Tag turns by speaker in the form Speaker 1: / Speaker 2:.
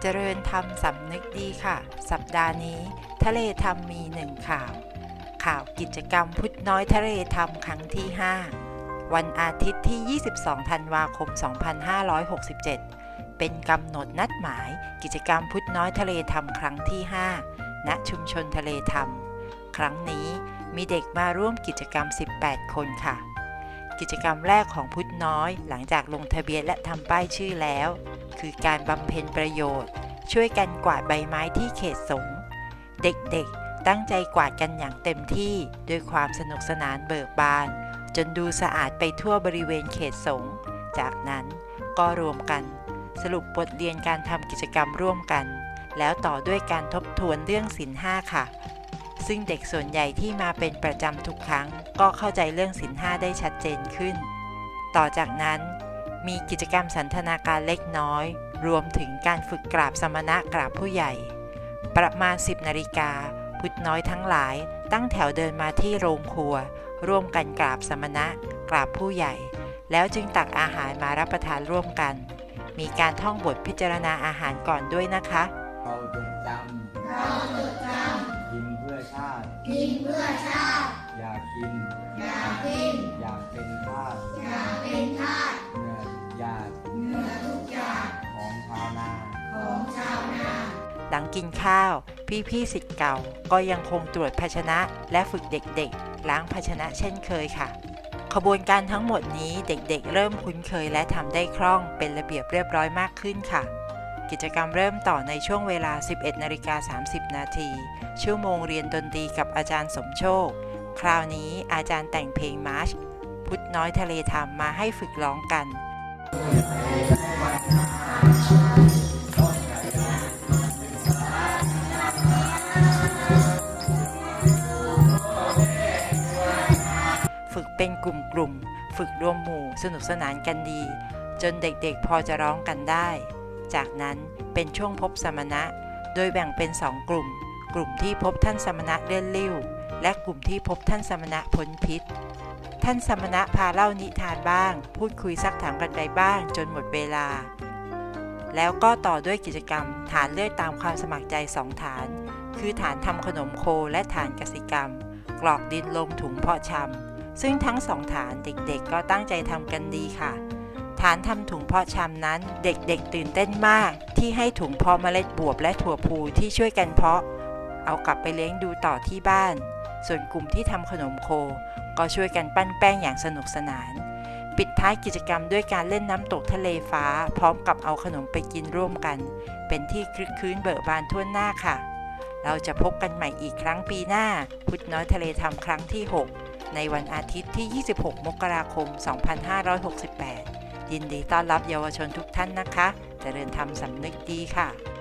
Speaker 1: เจริญธรรมสำนึกดีค่ะ สัปดาห์นี้ ทะเลธรรมมีหนึ่งข่าว ข่าวกิจกรรมพุทธน้อยทะเลธรรมครั้งที่ 5 วันอาทิตย์ที่ 22 ธันวาคม 2567 เป็นกำหนดนัดหมาย กิจกรรมพุทธน้อยทะเลธรรมครั้งที่ 5 ณ ชุมชนทะเลธรรม ครั้งนี้มีเด็กมาร่วมกิจกรรม 18 คนค่ะ กิจกรรมแรกของพุทธน้อยหลังจากลงทะเบียนและทำป้ายชื่อแล้ว คือการบำเพ็ญประโยชน์ ช่วยกันกวาดใบไม้ที่เขตสงฆ์เด็กๆ ตั้งใจกวาดกันอย่างเต็มที่ด้วยความสนุกสนานเบิกบาน จนดูสะอาดไปทั่วบริเวณเขตสงฆ์จากนั้นก็รวมกัน สรุปบทเรียนการทำกิจกรรมร่วมกัน แล้วต่อด้วยการทบทวนเรื่องศีลห้าค่ะ ซึ่งเด็กส่วนใหญ่ที่มาเป็นประจำทุกครั้ง ก็เข้าใจเรื่องศีลห้าได้ชัดเจนขึ้น ต่อจากนั้น มีกิจกรรมสันทนาการเล็กน้อย รวมถึงการฝึกกราบสมณะกราบผู้ใหญ่ ประมาณ 10นาฬิกาพุทธน้อยทั้งหลาย ตั้งแถวเดินมาที่โรงครัว ร่วมกันกราบสมณะกราบผู้ใหญ่ แล้วจึงตักอาหารมารับประทานร่วมกัน มีการท่องบทพิจารณาอาหารก่อนด้วยนะคะ
Speaker 2: เราจดจำเราจดจำกินเพื่อชาติ
Speaker 3: กินเพื่อชาติ
Speaker 2: อยากกิน
Speaker 3: อยากกิน
Speaker 2: อยากเป็นทาส
Speaker 3: อยากเป็นทาส ห
Speaker 1: ลังกินข้าว พี่ๆสิทธิ์เก่า ก็ยังคงตรวจภาชนะ และฝึกเด็กๆ ล้างภาชนะเช่นเคยค่ะ ขบวนการทั้งหมดนี้เด็กๆ เริ่มคุ้นเคยและทำได้คล่องเป็นระเบียบเรียบร้อยมากขึ้นค่ะ กิจกรรมเริ่มต่อในช่วงเวลา 11นาฬิกา30 นาที ชั่วโมงเรียนดนตรีกับอาจารย์สมโชค คราวนี้อาจารย์แต่งเพลงมาร์ชพุทธน้อยทะเลธรรมมาให้ฝึกร้องกันฝึก กลุ่ม ฝึกรวมหมู่สนุกสนานกันดี จนเด็กๆพอจะร้องกันได้ จากนั้นเป็นช่วงพบสมณะ โดยแบ่งเป็นสองกลุ่ม กลุ่มที่พบท่านสมณะเลื่อนลิ้ว และกลุ่มที่พบท่านสมณะพ้นพิษ ท่านสมณะพาเล่านิทานบ้าง พูดคุยซักถามกันไปบ้าง จนหมดเวลา แล้วก็ต่อด้วยกิจกรรม ฐานเลือกตามความสมัครใจสองฐาน คือฐานทำขนมโคและฐานกสิกรรมกรอกดินลงถุงเพาะชำ ซึ่งทั้งสองฐานเด็กๆ ก็ตั้งใจทำกันดีค่ะ ฐานทำถุงเพาะชำนั้นเด็กๆ ตื่นเต้นมาก ที่ให้ถุงเพาะเมล็ดบวบและถั่วพูที่ช่วยกันเพาะ เอากลับไปเลี้ยงดูต่อที่บ้าน ส่วนกลุ่มที่ทำขนมโค ก็ช่วยกันปั้นแป้งอย่างสนุกสนาน ปิดท้ายกิจกรรมด้วยการเล่นน้ำตกทะเลฟ้า พร้อมกับเอาขนมไปกินร่วมกัน เป็นที่คลึกคลื้นเบิกบานทั่วหน้าค่ะเราจะพบกันใหม่อีกครั้งปีหน้า พุทธน้อยทะเลทำครั้งที่ 6 ในวันอาทิตย์ที่ 26 มกราคม 2568 ยินดีต้อนรับเยาวชนทุกท่านนะคะเจริญธรรมสำนึกดีค่ะ